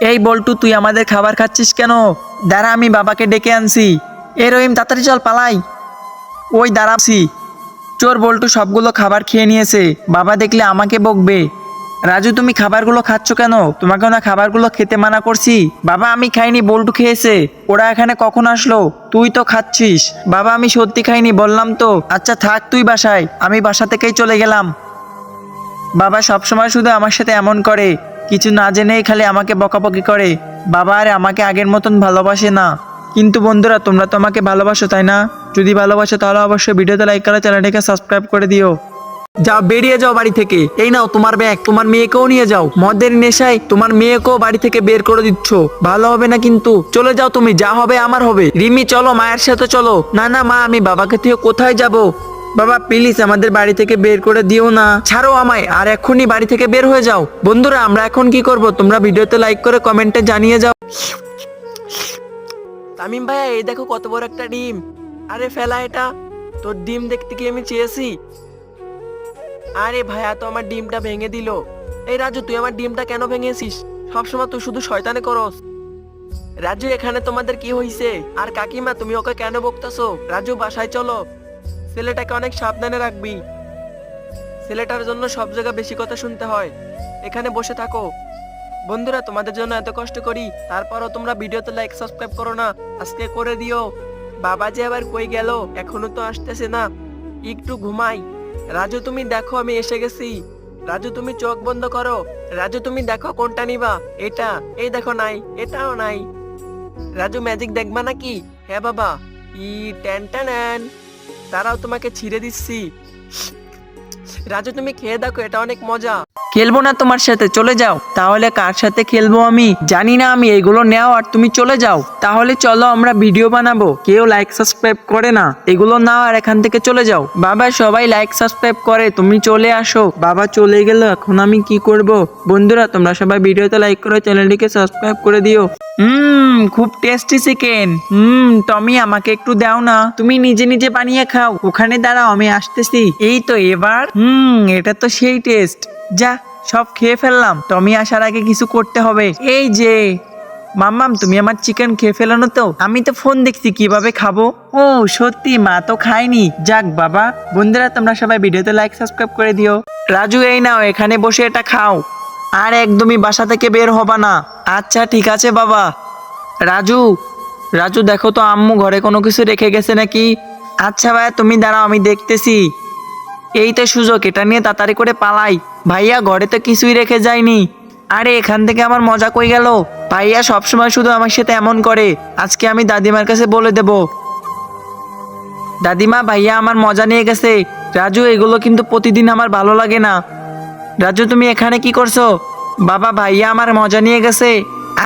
এই বল্টু, তুই আমাদের খাবার খাচ্ছিস কেন? দাঁড়া, আমি বাবাকে ডেকে আনছি। এ রহিম, তাড়াতাড়ি চল, পালাই। ওই দাঁড়াচ্ছি চোর বল্টু সবগুলো খাবার খেয়ে নিয়েছে। বাবা দেখলে আমাকে বকবে। রাজু, তুমি খাবারগুলো খাচ্ছ কেন? তোমাকে না খাবারগুলো খেতে মানা করছি। বাবা, আমি খাইনি, বল্টু খেয়েছে। ওরা এখানে কখন আসলো? তুই তো খাচ্ছিস। বাবা, আমি সত্যি খাইনি, বললাম তো। আচ্ছা থাক, তুই বাসায়। আমি বাসা থেকেই চলে গেলাম। বাবা সবসময় শুধু আমার সাথে এমন করে। কিছু না জেনেই খালি আমাকে বকাবকি করে। বাবা আর আমাকে আগের মতন ভালোবাসে না। কিন্তু বন্ধুরা, তোমরা তো আমাকে ভালোবাসো, তাই না? যদি ভালোবাসো, তাহলে অবশ্যই ভিডিওতে লাইক করে চ্যানেলটাকে সাবস্ক্রাইব করে দিও। যাও, বেরিয়ে যাও বাড়ি থেকে। এই নাও তোমার ব্যাগ তোমার মেয়েকেও নিয়ে যাও। মদের নেশায় তোমার মেয়েকেও বাড়ি থেকে বের করে দিচ্ছ। ভালো হবে না কিন্তু। চলে যাও তুমি, যা হবে আমার হবে। রিমি, চলো, মায়ের সাথে চলো। না না, মা, আমি বাবাকে থেকে কোথায় যাব? বাবা প্লিজ আমাদের বাড়ি থেকে বের করে দিও না। ছাড়ো আমায়, আর এখনই বাড়ি থেকে বের হয়ে যাও। বন্ধুরা, আমরা এখন কি করব? তোমরা ভিডিওতে লাইক করে কমেন্টে জানিয়ে যাও। তামিম ভাইয়া, এই দেখো কত বড় একটা ডিম। আরে ফেলা এটা। তোর ডিম দেখতে কি আমি চেয়েছি? আরে ভাইয়া, তো আমার ডিমটা ভেঙে দিল। এই রাজু, তুই আমার ডিমটা কেন ভেঙেছিস? সবসময় তুই শুধু শয়তানে করস। রাজু, এখানে তোমাদের কি হইছে? আর কাকিমা, তুমি ওকে কেন বকতেছো? রাজু, বাসায় চলো। ছেলেটাকে অনেক সাবধানে রাখবি। ছেলেটার জন্য সব জায়গা বেশি কথা শুনতে হয়। এখানে বসে থাকো। বন্ধুরা, তোমাদের জন্য এত কষ্ট করি, তারপরও তোমরা ভিডিওতে লাইক সাবস্ক্রাইব করো না। আজকে করে দিও। বাবা যে আবার কই গেল, এখনও তো আসতেছে না। একটু ঘুমাই। রাজু, তুমি দেখো, আমি এসে গেছি। রাজু, তুমি চোখ বন্ধ করো। রাজু, তুমি দেখো, কোনটা নিবা? এটা। এই দেখো, নাই। এটাও নাই। রাজু ম্যাজিক দেখবা নাকি? হ্যাঁ বাবা। ই টেন টেন তারাও তোমাকে ছিঁড়ে দিচ্ছি। রাজু, তুমি খেয়ে দেখো, এটা অনেক মজা। খেলব না তোমার সাথে, চলে যাও। তাহলে কার সাথে খেলব আমি? জানি না আমি, এগুলো নেও আর তুমি চলে যাও। তাহলে চলো, আমরা ভিডিও বানাবো। কেউ লাইক সাবস্ক্রাইব করে না। এগুলো নাও আর এখান থেকে চলে যাও। বাবা, সবাই লাইক সাবস্ক্রাইব করে। তুমি চলে আসো। বাবা চলে গেল, এখন আমি কি করব? বন্ধুরা, তোমরা সবাই ভিডিওতে লাইক করে চ্যানেলটিকে সাবস্ক্রাইব করে দিও। হুম, খুব টেস্টি চিকেন হুম, টমি, আমাকে একটু দাও না। তুমি নিজে নিজে বানিয়ে খাও। ওখানে দাঁড়াও, আমি আসতেছি। এই তো এবার। হুম, এটা তো সেই টেস্ট যা, সব খেয়ে ফেললাম। টমি আসার আগে কিছু করতে হবে। এই যে, মাম্মাম, তুমি আমার চিকেন খেয়ে ফেলানো তো? আমি তো ফোন দেখছি, কীভাবে খাব? ও, সত্যি, মা তো খায়নি। যাক, বাবা। বন্ধুরা, তোমরা সবাই ভিডিওতে লাইক সাবস্ক্রাইব করে দিও। রাজু, এই নাও, এখানে বসে এটা খাও। আর একদমই বাসা থেকে বের হবা না। আচ্ছা ঠিক আছে বাবা। রাজু রাজু, দেখো তো আম্মু ঘরে কোনো কিছু রেখে গেছে নাকি? আচ্ছা ভাইয়া তুমি দাঁড়াও, আমি দেখতেছি। এই তো সুযোগ, এটা নিয়ে তাড়াতাড়ি করে পালাই। ভাইয়া ঘরে তো কিছুই রেখে যায়নি। আরে, এখান থেকে আমার মজা কই গেল? ভাইয়া সবসময় শুধু আমার সাথে এমন করে। আজকে আমি দাদিমার কাছে বলে দেব। দাদিমা, ভাইয়া আমার মজা নিয়ে গেছে। রাজু, এগুলো কিন্তু প্রতিদিন আমার ভালো লাগে না। রাজু তুমি এখানে কি করছ? বাবা ভাইয়া আমার মজা নিয়ে গেছে।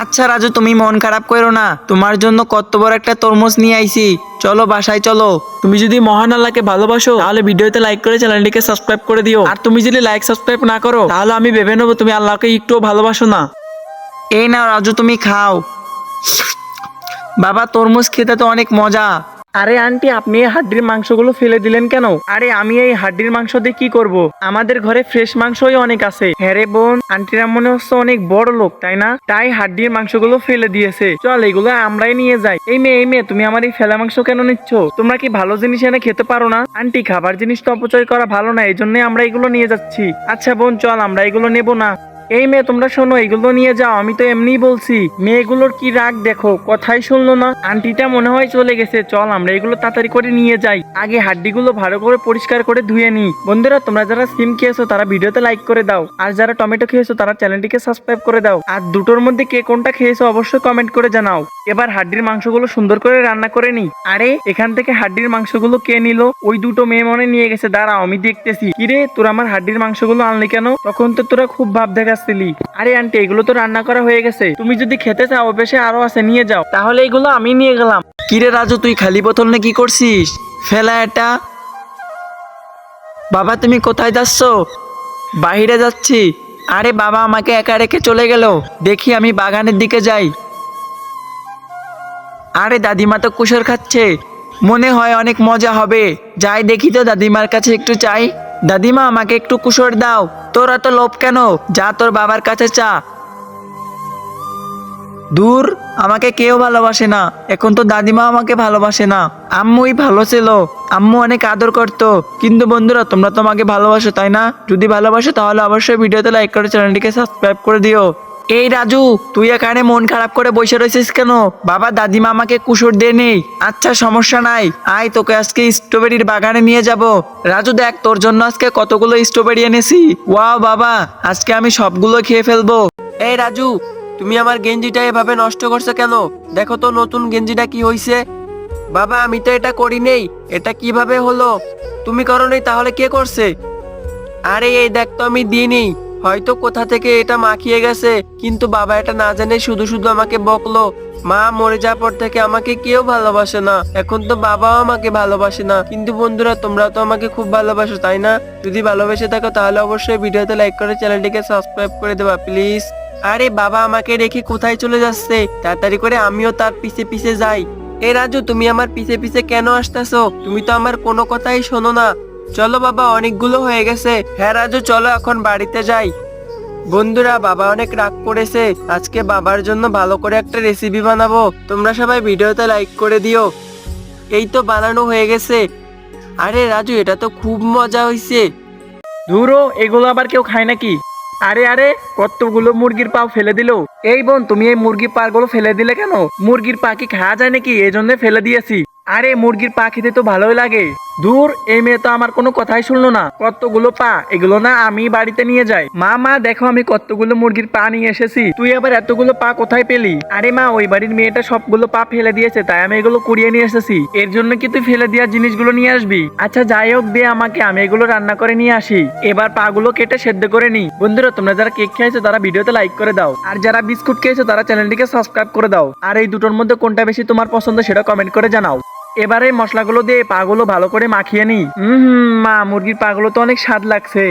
আচ্ছা রাজু তুমি মন খারাপ করো না। তোমার জন্য কত বড় একটা তরমুজ নিয়ে আইছি। চলো বাসায় চলো। তুমি যদি মহান আল্লাহকে ভালোবাসো তাহলে ভিডিওতে লাইক করে চ্যানেলটিকে সাবস্ক্রাইব করে দিও। আর তুমি যদি লাইক সাবস্ক্রাইব না করো তাহলে আমি ভেবে নেব তুমি আল্লাহকে একটুও ভালোবাসো না। এই নাও রাজু তুমি খাও। বাবা তরমুজ খেতে তো অনেক মজা। আরে আন্টি, আপনি এই হাড্ডির মাংসগুলো ফেলে দিলেন কেন? আরে আমি এই হাড্ডির মাংস দিয়ে কি করব? আমাদের ঘরে ফ্রেশ মাংসই অনেক আছে। হ্যাঁ রে বোন, আন্টিরা মনে হচ্ছে অনেক বড় লোক, তাই না? তাই হাড্ডির মাংসগুলো ফেলে দিয়েছে। চল, এগুলো আমরাই নিয়ে যাই। এই মেয়ে এই মেয়ে, তুমি আমার এই ফেলা মাংস কেন নিচ্ছ? তোমরা কি ভালো জিনিস এনে খেতে পারো না? আন্টি, খাবার জিনিস তো অপচয় করা ভালো না এই জন্যই আমরা এগুলো নিয়ে যাচ্ছি। আচ্ছা বোন, চল, আমরা এগুলো নেব না। এই মেয়ে, তোমরা শোনো, এগুলো নিয়ে যাও, আমি তো এমনিই বলছি। মেয়েগুলোর কি রাগ দেখো, কথাই শুনলো না। আন্টিটা মনে হয় চলে গেছে, চল আমরা এগুলো তাড়াতাড়ি করে নিয়ে যাই। আগে হাড্ডিগুলো ভালো করে পরিষ্কার করে ধুয়ে নিই। বন্ধুরা, তোমরা যারা সিম খেয়েছো, তারা ভিডিওতে লাইক করে দাও। আর যারা টমেটো খেয়েছো, তারা চ্যানেলটিকে সাবস্ক্রাইব করে দাও। আর দুটোর মধ্যে কে কোনটা খেয়েছো, অবশ্যই কমেন্ট করে জানাও। এবার হাড্ডির মাংসগুলো সুন্দর করে রান্না করে নি আরে, এখান থেকে হাড্ডির মাংসগুলো কে নিল? ওই দুটো মেয়ে মনে নিয়ে গেছে। দাঁড়াও আমি দেখতেছি। কিরে, তোর আমার হাড্ডির মাংসগুলো আনলি কেন? তখন তো তোরা খুব ভাব দেখাচ্ছিলি। আরে, আন্টি, এগুলো তো রান্না করা হয়ে গেছে। তুমি যদি খেতে চাও বেশি আরও আছে, নিয়ে যাও। তাহলে এগুলো আমি নিয়ে গেলাম। কিরে রাজু, তুই খালি বোতল নিয়ে কি করছিস? ফেলা এটা। বাবা, তুমি কোথায় যাচ্ছ? বাইরে যাচ্ছি। আরে বাবা, আমাকে একা রেখে চলে গেল। দেখি আমি বাগানের দিকে যাই। আরে দাদিমা তো কুসর খাচ্ছে। মনে হয় অনেক মজা হবে। যাই দেখি তো দাদিমার কাছে একটু চাই। দাদিমা, আমাকে একটু কুসর দাও। তোর এত লোভ কেন? যা তোর বাবার কাছে চা। দূর, আমাকে কেউ ভালোবাসে না। এখন তো দাদিমা আমাকে ভালোবাসে না। আম্মুই ভালো ছিল। আম্মু অনেক আদর করতো। কিন্তু বন্ধুরা, তোমরা তো আমাকে ভালোবাসো, তাই না? যদি ভালোবাসো, তাহলে অবশ্যই ভিডিওতে লাইক করে চ্যানেলটিকে সাবস্ক্রাইব করে দিও। এই রাজু, তুই এখানে মন খারাপ করে বসে রয়েছিস কেন? বাবা, দাদিমা আমাকে কুসুর দিয়ে নেই। আচ্ছা সমস্যা নাই। আয়, তোকে আজকে স্ট্রবেরির বাগানে নিয়ে যাব। রাজু, দেখ, তোর জন্য আজকে কতগুলো স্ট্রবেরি এনেছি। ওয়াও, বাবা, আজকে আমি সবগুলো খেয়ে ফেলব। এই রাজু, তুমি আমার গেঞ্জিটা এভাবে নষ্ট করছ কেন? দেখো তো নতুন গেঞ্জিটা কি হইছে। বাবা, আমি তো এটা করি নেই। এটা কীভাবে হলো? তুমি করো নেই, তাহলে কে করছে? আরে, এই দেখ তো আমি দিইনি। হয়তো কোথা থেকে এটা মাখিয়ে গেছে, কিন্তু বাবা এটা না জেনে শুধু শুধু আমাকে বকলো, মা, মরে যাওয়ার পর থেকে আমাকে কেউ ভালোবাসে না, এখন তো বাবাও আমাকে ভালোবাসে না। কিন্তু বন্ধুরা, তোমরা তো আমাকে খুব ভালোবাসো, তাই না? যদি ভালোবেসে থাকো, তাহলে অবশ্যই ভিডিওতে লাইক করে চ্যানেলটিকে সাবস্ক্রাইব করে দেবা প্লিজ আরে বাবা, আমাকে রেখে কোথায় চলে যাচ্ছে? তাড়াতাড়ি করে আমিও তার পিছে পিছে যাই। এ রাজু, তুমি আমার পিছে পিছে কেন আসতেছো? তুমি তো আমার কোনো কথাই শোনো না। চলো বাবা, অনেকগুলো হয়ে গেছে। হ্যাঁ রাজু, চলো এখন বাড়িতে যাই। বন্ধুরা, বাবা অনেক রাগ করেছে। আজকে বাবার জন্য ভালো করে একটা রেসিপি বানাবো। তোমরা সবাই ভিডিওতে লাইক করে দিও। এই তো বানানো হয়ে গেছে। আরে রাজু, এটা তো খুব মজা হইছে। ধুরো, এগুলো আবার কেউ খায় নাকি? আরে আরে, কতগুলো মুরগির পা ফেলে দিলো। এই বোন, তুমি এই মুরগির পাগুলো ফেলে দিলে কেন? মুরগির পা কি খাওয়া যায় নাকি? এই জন্য ফেলে দিয়েছি। আরে, মুরগির পা খেতে তো ভালোই লাগে। দূর এই মেয়ে তো আমার কোনো কথাই শুনলো না। কতগুলো পা? এগুলো না আমি বাড়িতে নিয়ে যাই। মা মা, দেখো আমি কতগুলো মুরগির পা নিয়ে এসেছি। তুই আবার এতগুলো পা কোথায় পেলি? আরে মা, ওই বাড়ির মেয়েটা সবগুলো পা ফেলে দিয়েছে, তাই আমি এগুলো কুড়িয়ে নিয়ে এসেছি। এর জন্য কি তুই ফেলে দেওয়া জিনিসগুলো নিয়ে আসবি? আচ্ছা যাই হোক, দে আমাকে, আমি এগুলো রান্না করে নিয়ে আসি। এবার পাগুলো কেটে সেদ্ধ করে নি। বন্ধুরা, তোমরা যারা কেক খেয়েছো, তারা ভিডিওতে লাইক করে দাও। আর যারা বিস্কুট খেয়েছো, তারা চ্যানেলটিকে সাবস্ক্রাইব করে দাও। আর এই দুটোর মধ্যে কোনটা বেশি তোমার পছন্দ, সেটা কমেন্ট করে জানাও। এবারে মশলাগুলো দিয়ে পাগুলো ভালো করে মাখিয়ে নি হুম, মা, মুরগির পাগুলো তো অনেক স্বাদ লাগছে।